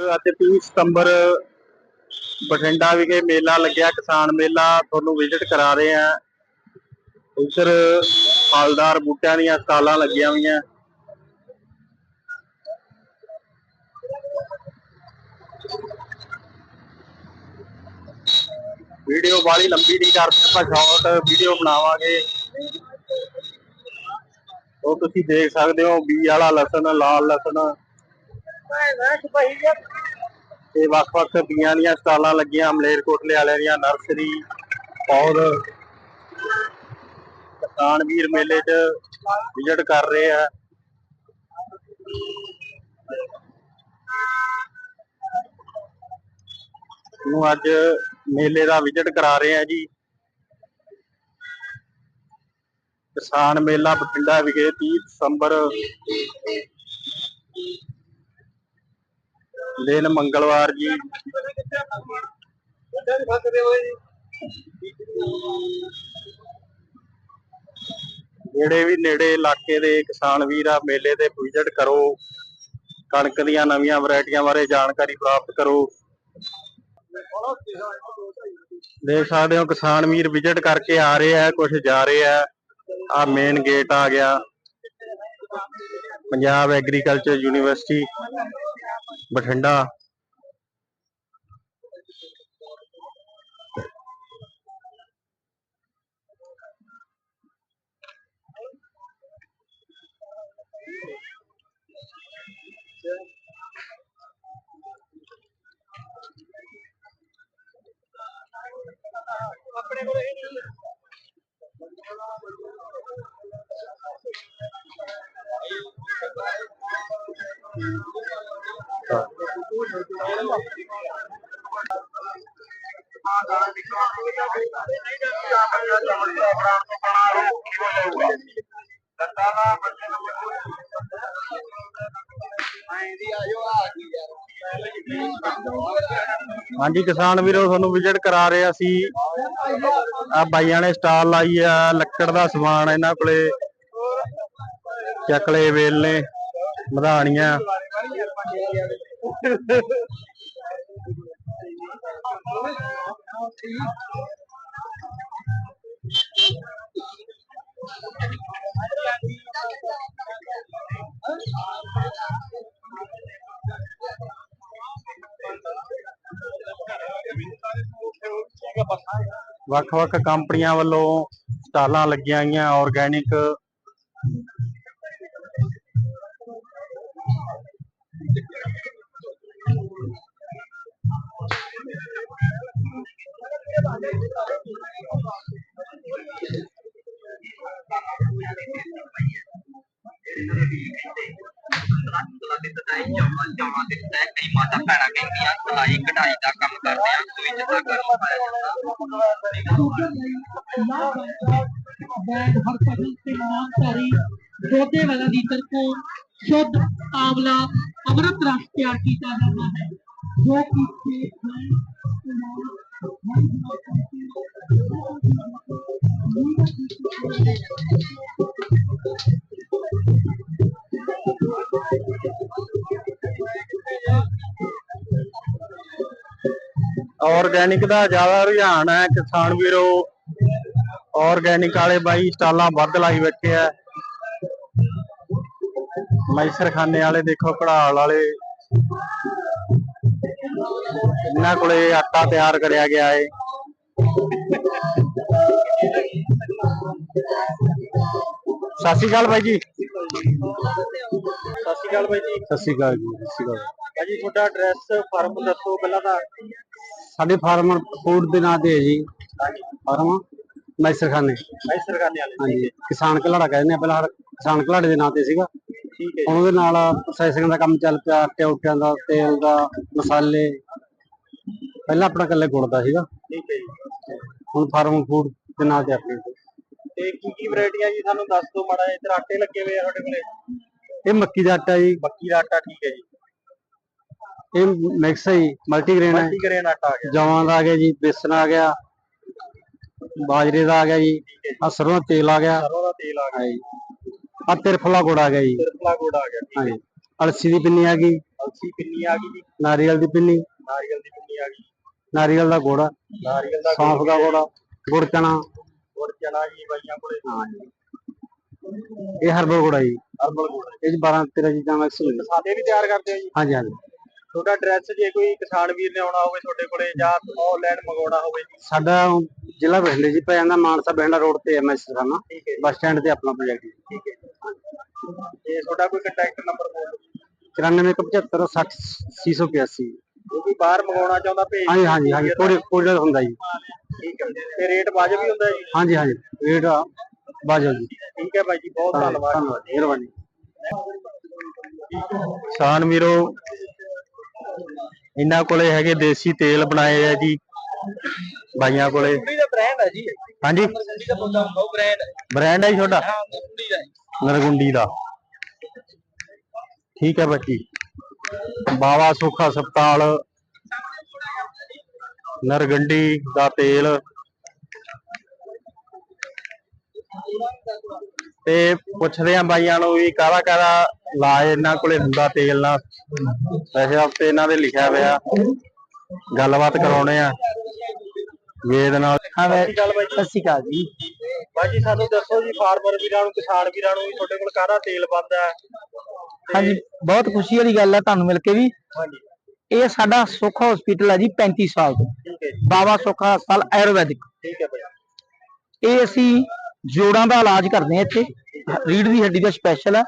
ਅਤੇ 30 ਸਤੰਬਰ ਬਠਿੰਡਾ ਵਿਖੇ ਮੇਲਾ ਲੱਗਿਆ। ਕਿਸਾਨ ਮੇਲਾ ਤੁਹਾਨੂੰ ਵਿਜ਼ਿਟ ਕਰਾ ਰਹੇ ਆ ਇੱਧਰ ਫਲਦਾਰ ਬੂਟਿਆਂ ਦੀਆਂ ਸਟਾਲਾਂ ਲੱਗੀਆਂ ਹੋਈਆਂ। ਵੀਡੀਓ ਵਾਲੀ ਲੰਬੀ ਨਹੀਂ ਕਰਦੇ ਆਪਾਂ ਸ਼ਾਰਟ ਵੀਡੀਓ ਬਣਾਵਾਂਗੇ। ਉਹ ਤੁਸੀਂ ਦੇਖ ਸਕਦੇ ਹੋ, ਬੀ ਵਾਲਾ ਲਸਣ, ਲਾਲ ਲਸਣ। ਤੇ ਵੱਖ-ਵੱਖ ਬੀਆਂ ਦੀਆਂ ਸਟਾਲਾਂ ਲੱਗੀਆਂ ਮਲੇਰਕੋਟਲੇ ਵਾਲਿਆਂ ਦੀਆਂ, ਨਰਸਰੀ ਪੌਦ ਕਿਸਾਨ ਵੀਰ ਮੇਲੇ 'ਚ ਵਿਜ਼ਿਟ ਕਰ ਰਹੇ ਆ। ਨੂੰ ਅੱਜ ਮੇਲੇ ਦਾ ਵਿਜ਼ਿਟ ਕਰਾ ਰਹੇ ਆ ਜੀ। ਕਿਸਾਨ ਮੇਲਾ ਬਠਿੰਡਾ ਵਿਖੇ 30 ਦਸੰਬਰ ਦਿਨ ਮੰਗਲਵਾਰ ਜੀ। ਜਿਹੜੇ ਵੀ ਨੇੜੇ ਇਲਾਕੇ ਦੇ ਕਿਸਾਨ ਵੀਰ ਆ, ਮੇਲੇ ਤੇ ਵਿਜ਼ਿਟ ਕਰੋ। ਕਣਕ ਦੀਆਂ ਨਵੀਆਂ ਵੈਰਾਈਟੀਆਂ ਬਾਰੇ ਜਾਣਕਾਰੀ ਪ੍ਰਾਪਤ ਕਰੋ। ਦੇਖ ਸਕਦੇ ਹੋ, ਕਿਸਾਨ ਵੀਰ ਵਿਜ਼ਿਟ ਕਰਕੇ ਆ ਰਹੇ ਆ ਕੁਝ ਜਾ ਰਹੇ ਆ। ਆ ਮੇਨ ਗੇਟ ਆ ਗਿਆ। ਪੰਜਾਬ ਐਗਰੀਕਲਚਰ ਯੂਨੀਵਰਸਿਟੀ ਬਠਿੰਡਾ ਹਾਂਜੀ, ਕਿਸਾਨ ਵੀਰੋ, ਤੁਹਾਨੂੰ ਵਿਜ਼ਿਟ ਕਰਾ ਰਹੇ ਅਸੀਂ। ਆ ਬਾਈਆਂ ਨੇ ਸਟਾਲ ਲਾਈ ਆ, ਲੱਕੜ ਦਾ ਸਮਾਨ ਇਹਨਾਂ ਕੋਲੇ। ਚੱਕਲੇ ਵੇਲਨੇ ਮਧਾਣੀਆਂ ਵੱਖ-ਵੱਖ ਕੰਪਨੀਆਂ ਵੱਲੋਂ ਸਟਾਲਾਂ ਲੱਗੀਆਂ ਹੋਈਆਂ ਆਰਗੈਨਿਕ ਕਈ ਮਾਤਾ ਭੈਣਾਂ ਕਹਿੰਦੀਆਂ ਸਿਲਾਈ ਕਢਾਈ ਦਾ ਕੰਮ ਕਰਦੇ ਆ ਸੂਈ ਚ ਧਾਗਾ ਨਹੀਂ ਪਾਇਆ ਜਾਂਦਾ ਬੈਗ ਹਰ ਫਸਲ ਤੇ ਨਾਮਧਾਰੀ ਦੋਦੇ ਵਾਲਾ ਦੀ ਤਰਫੋਂ ਸ਼ੁੱਧ ਆਵਲਾ ਅਮਰਤ ਰਸ ਤਿਆਰ ਕੀਤਾ ਜਾਂਦਾ ਹੈ ਜੋ ਕਿ ਆਰਗੈਨਿਕ ਦਾ ਜ਼ਿਆਦਾ ਰੁਝਾਨ ਹੈ ਕਿਸਾਨ ਵੀਰੋ। ਆਰਗੈਨਿਕ ਵਾਲੇ ਬਾਈ ਸਟਾਲਾਂ ਵੱਧ ਲਾਈ ਬੈਠੇ ਆ। ਮੈਸਰ ਖਾਨੇ ਵਾਲੇ ਦੇਖੋ ਕਢਾਲ ਵਾਲੇ। ਇਹਨਾਂ ਕੋਲੇ ਆਟਾ ਤਿਆਰ ਕਰਿਆ ਗਿਆ ਏ। ਸਤਿ ਸ਼੍ਰੀ ਅਕਾਲ ਬਾਈ ਜੀ। ਸਤਿ ਸ਼੍ਰੀ ਅਕਾਲ ਬਾਈ ਜੀ। ਸਤਿ ਸ਼੍ਰੀ ਅਕਾਲ ਜੀ ਸਤਿ ਸ਼੍ਰੀ ਅਕਾਲ। ਭਾਜੀ ਤੁਹਾਡਾ ਐਡਰੈਸ ਫਾਰਮ ਦੱਸੋ ਪਹਿਲਾਂ ਤਾਂ। ਸਾਡੇ ਫਾਰਮਰ ਫੂਡ ਦੇ ਨਾਂ ਤੇ ਹੈ ਜੀ। ਫਾਰਮ ਮੈਸਰਖਾਨੇ। ਮੈਸਰ ਖਾਨੇ ਵਾਲੇ ਹਾਂਜੀ ਕਿਸਾਨ ਘਲਾੜਾ ਕਹਿੰਦੇ ਆ ਪਹਿਲਾਂ ਕਿਸਾਨ ਘਲਾੜੇ ਦੇ ਨਾਂ ਤੇ ਸੀਗਾ। ਠੀਕ ਹੈ ਹੁਣ ਉਹਦੇ ਨਾਲ ਪ੍ਰੋਸੈਸਿੰਗ ਦਾ ਕੰਮ ਚੱਲ ਪਿਆ ਉਟਿਆਂ ਦਾ ਤੇਲ ਦਾ ਮਸਾਲੇ। ਪਹਿਲਾਂ ਆਪਣਾ ਇਕੱਲੇ ਗੁੜ ਦਾ ਸੀਗਾ। ਠੀਕ ਹੈ ਜੀ। ਹੁਣ ਫਾਰਮ ਫੂਡ ਦੇ ਨਾਂ ਤੇ ਆਪਣੇ। ਕੋਲ। ਤੇ ਕੀ ਕੀ ਵੈਰਾਈਟੀਆਂ ਜੀ ਸਾਨੂੰ ਦੱਸ ਦਿਓ ਮਾੜਾ ਜਿਹਾ। ਇੱਧਰ ਆਟੇ ਲੱਗੇ ਹੋਏ ਆ ਤੁਹਾਡੇ ਕੋਲੇ। ਇਹ ਮੱਕੀ ਦਾ ਆਟਾ ਜੀ। ਮੱਕੀ ਦਾ ਆਟਾ ਠੀਕ ਹੈ ਜੀ। ਇਹ ਮਿਕਸ ਹੈ ਜੀ ਮਲਟੀਗ੍ਰੇਨ ਹੈ। ਮਲਟੀ ਗ੍ਰੇਨ ਆਟਾ ਆ ਗਿਆ। ਜਵਾਂ ਦਾ ਆ ਗਿਆ ਜੀ ਬੇਸਨ ਆ ਗਿਆ ਬਾਜਰੇ ਦਾ ਆ ਗਿਆ ਜੀ ਆ ਸਰੋਂ ਦਾ ਤੇਲ ਆ ਗਿਆ। ਸਰੋਂ ਦਾ ਤੇਲ ਆ ਗਿਆ। ਹਾਂਜੀ। ਆ ਤਿਰਫਲਾ ਗੁੜ ਆ ਗਿਆ ਜੀ। ਤਿਰਪਲਾ ਗੁੜ ਆ ਗਿਆ ਠੀਕ ਹੈ। ਅਲਸੀ ਦੀ ਪਿੰਨੀ ਆ ਗਈ। ਅਲਸੀ ਪਿੰਨੀ ਆ ਗਈ ਜੀ। ਨਾਰੀਅਲ ਦੀ ਪਿੰਨੀ। ਨਾਰੀਅਲ ਦੀ ਪਿੰਨੀ ਆ ਗਈ। ਨਾਰੀਅਲ ਦਾ ਗੁੜ। ਨਾਰੀਅਲ ਦਾ ਸੌਂਫ ਦਾ ਗੁੜ ਗੁੜ ਚਨਾ। ਗੁੜ ਚਨਾ ਜੀ ਬਾਈਆਂ ਕੋਲੇ। ਹਾਂਜੀ। ਇਹ ਹਰਬਲ ਗੁੜ ਹੈ ਜੀ। ਹਰਬਲ ਗੁੜ। ਇਹ 'ਚ 12 13 ਚੀਜ਼ਾਂ ਮਿਕਸ ਹੁੰਦੀਆਂ। ਮਸਾਲੇ ਵੀ ਤਿਆਰ ਕਰਦੇ ਆ ਜੀ। ਹਾਂਜੀ ਹਾਂਜੀ। ਤੁਹਾਡਾ ਐਡਰੈਸ ਜੇ ਕੋਈ ਕਿਸਾਨ ਵੀਰ ਨੇ ਆਉਣਾ ਹੋਵੇ ਤੁਹਾਡੇ ਕੋਲੇ ਜਾਂ ਆਨਲਾਈਨ ਮੰਗਾਉਣਾ ਹੋਵੇ। ਸਾਡਾ ਜ਼ਿਲ੍ਹਾ ਬਠਿੰਡੇ ਜੀ ਪੈ ਜਾਂਦਾ ਮਾਨਸਾ ਬਠਿੰਡਾ ਰੋਡ ਤੇ ਐਮਐਸ ਹੈ ਜੀ, ਬੱਸ ਸਟੈਂਡ ਤੇ ਆਪਣਾ ਪ੍ਰੋਜੈਕਟ ਠੀਕ ਹੈ ਜੀ। ਤੇ ਤੁਹਾਡਾ ਕੋਈ ਕੰਟੈਕਟ ਨੰਬਰ ਬੋਲ ਦਿਓ। 9475 60 685 ਜੇ ਕੋਈ ਬਾਹਰ ਮੰਗਾਉਣਾ ਚਾਹੁੰਦਾ ਭੇਜ ਹਾਂਜੀ ਹਾਂਜੀ ਹਾਂਜੀ ਕੋੜੇ ਕੋੜੇ ਹੁੰਦਾ ਜੀ। ਠੀਕ ਹੈ ਜੀ। ਤੇ ਰੇਟ ਵਾਜਬ ਵੀ ਹੁੰਦਾ ਜੀ? ਹਾਂਜੀ ਹਾਂਜੀ ਰੇਟ ਬਾਜੋ ਜੀ। ਠੀਕ ਹੈ ਬਾਈ ਜੀ ਬਹੁਤ ਧੰਨਵਾਦ। ਧੰਨਵਾਦ ਮਿਹਰਬਾਨੀ। ਕਿਸਾਨ ਵੀਰੋ ਇਹਨਾਂ ਕੋਲੇ ਹੈਗੇ ਦੇਸੀ ਤੇਲ ਬਣਾਏ ਆ ਜੀ। ਬਾਈਆਂ ਕੋਲੇ। ਦਾ ਬ੍ਰਾਂਡ ਹੈ ਜੀ। ਹਾਂਜੀ। ਕੁੜੀ ਦਾ ਬੰਦਾ ਬਹੁਤ ਬ੍ਰਾਂਡ ਹੈ ਬ੍ਰਾਂਡ ਹੈ ਜੀ ਤੁਹਾਡਾ? ਹਾਂ ਕੁੜੀ ਦਾ ਨਰਗੁੰਡੀ ਦਾ। ਠੀਕ ਹੈ ਬੱਚੀ ਬਾਵਾ ਸੁੱਖ ਹਸਪਤਾਲ ਨਰਗੰਡੀ ਦਾ ਤੇਲ। ਤੇ ਪੁੱਛਦੇ ਆ ਬਾਈਆਂ ਨੂੰ ਵੀ ਕਾਹਦਾ ਕਾਹਦਾ ਇਲਾਜ ਇਹਨਾਂ ਕੋਲੇ ਹੁੰਦਾ ਤੇਲ ਨਾਲ। ਵੈਸੇ ਹਫ਼ਤੇ ਇਹਨਾਂ ਦੇ ਲਿਖਿਆ ਹੋਇਆ। ਗੱਲਬਾਤ ਕਰਾਉਣੇ ਆ। ਵੇਦ ਨਾਲ ਹਾਂ ਸਤਿ ਸ਼੍ਰੀ ਅਕਾਲ ਜੀ। ਬਾਜੀ ਸਾਨੂੰ ਦੱਸੋ ਜੀ ਫਾਰਮਰ ਵੀਰਾਂ ਨੂੰ ਕਿਸਾਨ ਵੀਰਾਂ ਨੂੰ ਵੀ ਤੁਹਾਡੇ ਕੋਲ ਕਾਹਦਾ ਤੇਲ ਬਣਦਾ ਹੈ? ਹਾਂਜੀ ਬਹੁਤ ਖੁਸ਼ੀ ਵਾਲੀ ਗੱਲ ਹੈ ਤੁਹਾਨੂੰ ਮਿਲ ਕੇ ਵੀ। ਹਾਂਜੀ। ਇਹ ਸਾਡਾ ਸੁੱਖ ਹਸਪੀਟਲ ਹੈ ਜੀ 35 ਸਾਲ ਤੋਂ। ਠੀਕ ਹੈ ਜੀ। ਬਾਬਾ ਸੁੱਖ ਹਸਪਤਾਲ ਆਯੁਰਵੈਦਿਕ। ਠੀਕ ਹੈ ਬਾਈ ਇਹ ਅਸੀਂ ਜੋੜਾਂ ਦਾ ਇਲਾਜ ਕਰਦੇ ਹਾਂ ਇੱਥੇ। ਰੀੜ ਦੀ ਹੱਡੀ ਦਾ ਸਪੈਸ਼ਲ ਹੈ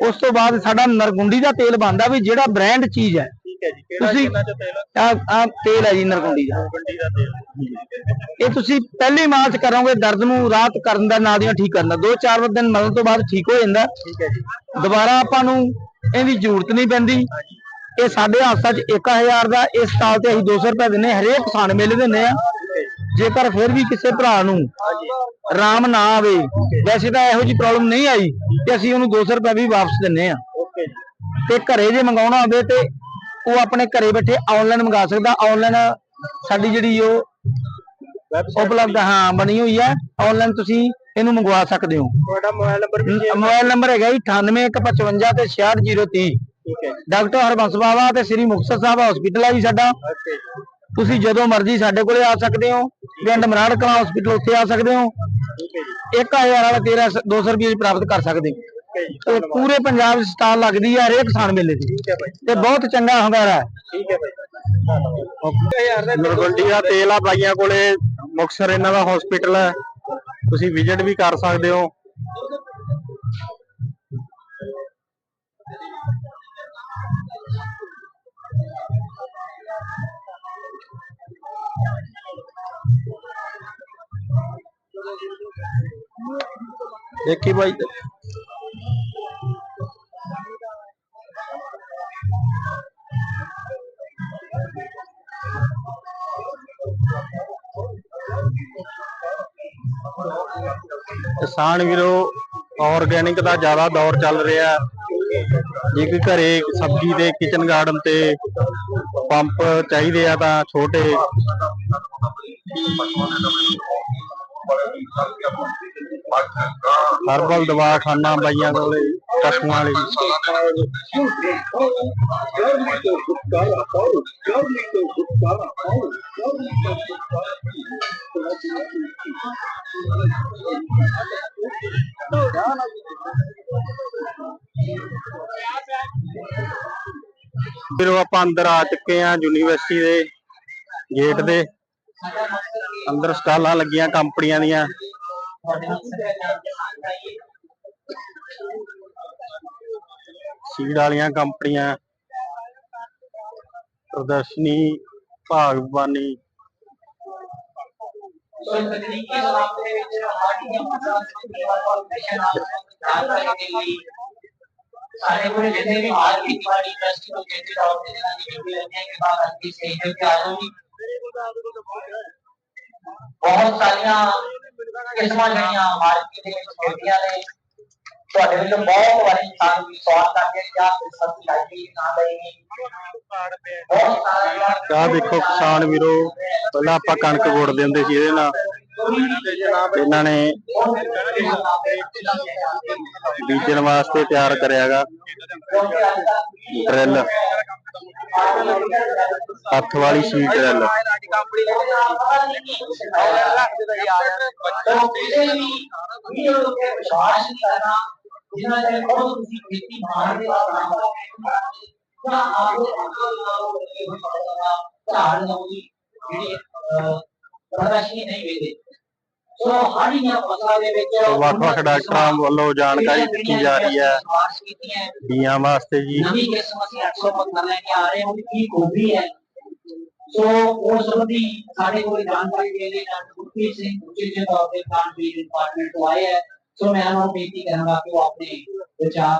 ਉਸ ਤੋਂ ਬਾਅਦ ਸਾਡਾ ਨਰਗੁੰਡੀ ਦਾ ਤੇਲ ਬਣਦਾ ਵੀ ਜਿਹੜਾ ਬ੍ਰਾਂਡ ਚੀਜ਼ ਹੈ। ਠੀਕ ਹੈ ਜੀ ਕਿਹੜਾ ਤੁਸੀਂ- ਕਿੰਨਾ ਚ ਤੇਲ ਆ ਆ ਤੇਲ ਹੈ ਜੀ ਨਰਗੁੰਡੀ ਦਾ। ਗੰਡੀ ਦਾ ਤੇਲ। ਇਹ ਤੁਸੀਂ ਪਹਿਲੀ ਮਾਰਚ ਕਰੋਗੇ ਦਰਦ ਨੂੰ ਰਾਹਤ ਕਰਨ ਦਾ ਨਾਲ ਦੀਆਂ ਠੀਕ ਕਰਨ ਦਾ। 2-4 ਦਿਨ ਮਲਣ ਤੋਂ ਬਾਅਦ ਠੀਕ ਹੋ ਜਾਂਦਾ। ਠੀਕ ਹੈ ਜੀ। ਦੁਬਾਰਾ ਆਪਾਂ ਨੂੰ ਇਹਦੀ ਜ਼ਰੂਰਤ ਨਹੀਂ ਪੈਂਦੀ। ਇਹ ਸਾਡੇ ਹਸਪਤਾਲ 'ਚ 1000 ਦਾ ਇਸ ਸਾਲ ਤੇ ਅਸੀਂ 200 ਰੁਪਏ ਦਿੰਨੇ ਹਰੇਕ ਕਿਸਾਨ ਮੇਲੇ ਦਿੰਨੇ ਆ ਜੇਕਰ ਫਿਰ ਵੀ ਕਿਸੇ ਭਰਾ ਨੂੰ ਆਰਾਮ ਨਾ ਆਵੇ ਵੈਸੇ ਤਾਂ ਇਹੋ ਜੀ ਪ੍ਰੋਬਲਮ ਨਹੀਂ ਆਈ ਤੇ ਅਸੀਂ ਉਹਨੂੰ 200 ਰੁਪਏ ਵੀ ਵਾਪਸ ਦਿੰਨੇ ਆ ਤੇ ਘਰੇ ਜੇ ਮੰਗਾਉਣਾ ਹੋਵੇ ਤੇ ਉਹ ਆਪਣੇ ਘਰੇ ਬੈਠੇ ਆਨਲਾਈਨ ਮੰਗਾ ਸਕਦਾ। ਆਨਲਾਈਨ ਸਾਡੀ ਜਿਹੜੀ ਉਹ ਉਪਲਬਧ ਹਾਂ ਬਣੀ ਹੋਈ ਹੈ। ਆਨਲਾਈਨ ਤੁਸੀਂ ਇਹਨੂੰ ਮੰਗਵਾ ਸਕਦੇ ਹੋ। ਤੁਹਾਡਾ ਮੋਬਾਈਲ ਨੰਬਰ ਮੋਬਾਈਲ ਨੰਬਰ ਹੈਗਾ ਜੀ 9815 ਤੇ 66030 ਠੀਕ ਹੈ ਡਾਕਟਰ ਹਰਬੰਸ ਬਾਵਾ ਤੇ ਸ੍ਰੀ ਮੁਕਤਸਰ ਸਾਹਿਬ ਹਸਪੀਟਲ ਹੈ ਜੀ ਸਾਡਾ। ਤੁਸੀਂ ਜਦੋਂ ਮਰਜ਼ੀ ਸਾਡੇ ਕੋਲੇ ਆ ਸਕਦੇ ਹੋ। ਪਿੰਡ ਮਰਾੜ ਕਲਾਂ ਹਸਪੀਟਲ ਉੱਥੇ ਆ ਸਕਦੇ ਹੋ। ਠੀਕ ਹੈ ਜੀ 1000 ਵਾਲਾ 13 200 ਰੁਪਏ ਪ੍ਰਾਪਤ ਕਰ ਸਕਦੇ। ਹੋ ਤੇ ਪੂਰੇ ਪੰਜਾਬ 'ਚ ਸਟਾਲ ਲੱਗਦੀ ਹੈ ਹਰੇਕ ਕਿਸਾਨ ਮੇਲੇ ਦੀ ਠੀਕ ਹੈ ਬਾਈ। ਤੇ ਬਹੁਤ ਚੰਗਾ ਹੁੰਗਾਰਾ ਹੈ। ਠੀਕ ਹੈ ਬਾਈ। ਨਰਗੰਡੀ ਦਾ ਤੇਲ ਆ ਬਾਈਆਂ ਕੋਲੇ। ਮੁਕਸਰ ਇਹਨਾਂ ਦਾ ਹਸਪੀਟਲ ਹੈ। ਤੁਸੀਂ ਵਿਜ਼ਿਟ ਵੀ ਕਰ ਸਕਦੇ ਹੋ। ਦੇਖੀ ਬਾਈ ਕਿਸਾਨ ਵੀਰੋ ਆਰਗੈਨਿਕ ਦਾ ਜ਼ਿਆਦਾ ਦੌਰ ਚੱਲ ਰਿਹਾ ਜੇ ਕੋਈ ਘਰੇ ਸਬਜ਼ੀ ਦੇ ਕਿਚਨ ਗਾਰਡਨ ਤੇ ਪੰਪ ਚਾਹੀਦੇ ਆ ਤਾਂ ਛੋਟੇ ਹਰਬਲ ਦਵਾਖਾਨਾ ਬਾਈਆਂ ਕੋਲੇ ਪਸ਼ੂਆਂ ਲਈ ਫਿਰ ਉਹ ਆਪਾਂ ਅੰਦਰ ਆ ਚੁੱਕੇ ਆ ਯੂਨੀਵਰਸਿਟੀ ਦੇ ਗੇਟ ਦੇ। ਅੰਦਰ ਸਟਾਲਾਂ ਲੱਗੀਆਂ ਕੰਪਨੀਆਂ ਦੀਆਂ। ਸੀਡ ਵਾਲੀਆਂ ਕੰਪਨੀਆਂ, ਪ੍ਰਦਰਸ਼ਨੀ, ਭਾਗਬਾਨੀ। ਸੋ ਤਕਨੀਕੀ ਸਮਾਪਤ ਦੇ ਵਿੱਚ ਸਾਡੀਆਂ ਮਸਾਂ ਫਾਊਂਡੇਸ਼ਨ ਜਾਣਕਾਰੀ ਦੇ ਲਈ ਸਾਡੇ ਕੋਲ ਜਿੰਨੇ ਵੀ ਹਾਲ ਖੇਤੀਬਾੜੀ ਇੰਡਸਟਰੀ ਤੋਂ ਜਿੱਥੇ ਤੌਰ ਤੇ ਜਿਹਨਾਂ ਦੀ ਡਿਊਟੀ ਲੱਗੀਆਂ ਕਿ ਬਾਹਰ ਅੱਗੇ ਸਟੇਜ ਤੇ ਆ ਜਾਓ ਜੀ ਬਹੁਤ ਸਾਰੀਆਂ ਕਿਸਮਾਂ ਜਿਹੜੀਆਂ ਮਾਰਕੀਟ ਦੇ ਵਿੱਚ ਮਿਲਦੀਆਂ ਨੇ। ਤੁਹਾਡੇ ਵੱਲੋਂ ਬਹੁਤ ਵਾਰੀ ਸਾਨੂੰ ਸਵਾਲ ਕਰਦੇ ਜਾਂ ਫਿਰ ਸਬਜ਼ੀ ਲਾਈ ਨਾ ਲਈ ਬਹੁਤ ਸਾਰੀਆਂ ਆਹ ਦੇਖੋ ਕਿਸਾਨ ਵੀਰੋ, ਪਹਿਲਾਂ ਆਪਾਂ ਕਣਕ ਗੋੜਦੇ ਹੁੰਦੇ ਸੀ ਇਹਦੇ ਨਾਲ। ਇਹਨਾਂ ਨੇ ਬੀਜਣ ਵਾਸਤੇ ਤਿਆਰ ਕਰਿਆਗਾ ਡਰਿਲ ਹੱਥ ਵਾਲੀ ਸ਼ੀਟ ਡਰਿਲ ਜਿਨ੍ਹਾਂ ਦੇ ਕੋਲ ਤੁਸੀਂ ਖੇਤੀ ਮਾਰ ਦੇ ਜਾਂ ਆਪੋ ਝਾੜ ਲਾਉਂਦੀ ਜਿਹੜੀ ਪ੍ਰਦਰਸ਼ਨੀ ਨਹੀਂ ਵੇਦੇ ਸੋ ਹਾੜੀਆਂ ਫਸਲਾਂ ਦੇ ਵਿੱਚ ਵੱਖ-ਵੱਖ ਡਾਕਟਰਾਂ ਵੱਲੋਂ ਜਾਣਕਾਰੀ ਦਿੱਤੀ ਜਾ ਰਹੀ ਹੈ ਸਿਫਾਰਸ਼ ਕੀਤੀਆਂ ਬੀਆਂ ਵਾਸਤੇ ਜੀ ਨਵੀਂ ਕਿਸਮ ਅਸੀਂ 875 ਲੈ ਕੇ ਆ ਰਹੇ ਹਾਂ ਉਹਦੀ ਕੀ ਖੂਬੀ ਹੈ ਸੋ ਉਸ ਸੰਬੰਧੀ ਸਾਡੇ ਕੋਲ ਜਾਣਕਾਰੀ ਦੇ ਲਈ ਡਾਕਟਰ ਗੁਰਪ੍ਰੀਤ ਸਿੰਘ ਉੱਚੇ ਜਿਹੇ ਤੌਰ ਤੇ ਪਲਾਂਟ ਬੀਜ ਡਿਪਾਰਟਮੈਂਟ ਤੋਂ ਆਏ ਹੈ ਸੋ ਮੈਂ ਉਹਨਾਂ ਨੂੰ ਬੇਨਤੀ ਕਰਾਂਗਾ ਕਿ ਉਹ ਆਪਣੇ ਵਿਚਾਰ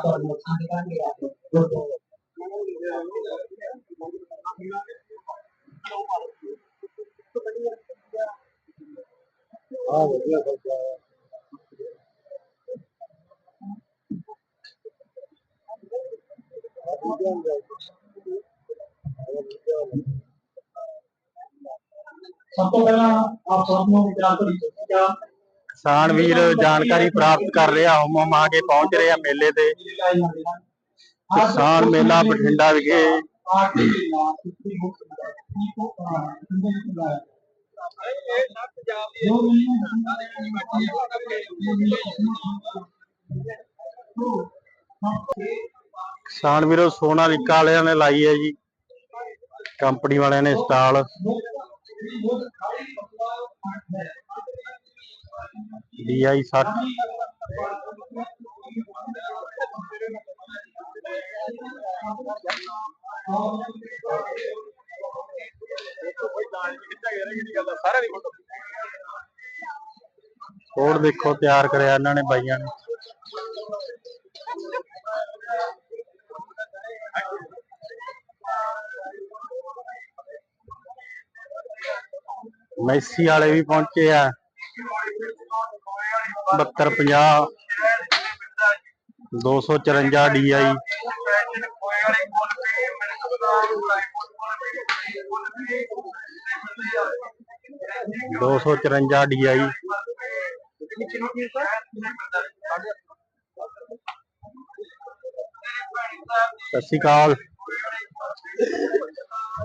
ਤੁਹਾਡੇ ਨਾਲ ਸਾਂਝੇ ਕਰਨਗੇ ਆਪਣੇ ਗੁਰਦੁਆਰੇ ਸਭ ਤੋਂ ਪਹਿਲਾਂ ਆਪ ਸਭ ਨੂੰ ਜਾਣਕਾਰੀ ਦਿੱਤੀ ਕਿਸਾਨ ਵੀਰ ਜਾਣਕਾਰੀ ਪ੍ਰਾਪਤ ਕਰ ਰਿਹਾ ਹੁਮ ਹੁਮ ਆ ਕੇ ਪਹੁੰਚ ਰਹੇ ਆ ਮੇਲੇ ਤੇ ਕਿਸਾਨ ਮੇਲਾ ਬਠਿੰਡਾ ਵਿਖੇ ਕਿਸਾਨ ਵੀਰੋ ਸੋਨਾਲੀਕਾ ਵਾਲਿਆਂ ਨੇ ਲਾਈ ਹੈ ਜੀ। ਕੰਪਨੀ ਵਾਲਿਆਂ ਨੇ ਸਟਾਲ DI 60 ਸਾਰਾ ਦੀ ਫੋਟੋ ਕੋੜ ਦੇਖੋ, ਤਿਆਰ ਕਰਿਆ ਇਹਨਾਂ ਨੇ ਬਾਈਆਂ ਨੇ। ਮੈਸੀ ਵਾਲੇ ਵੀ ਪਹੁੰਚੇ ਆ। 72 50 254 ਡੀਆਈ 254 DI ਸਤਿ ਸ਼੍ਰੀ ਅਕਾਲ।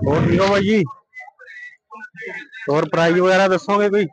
ਹੋਰ ਠੀਕ ਹੋ ਬਾਈ ਜੀ? ਹੋਰ ਪ੍ਰਾਈਜ਼ ਵਗੈਰਾ ਦੱਸੋਗੇ ਕੋਈ?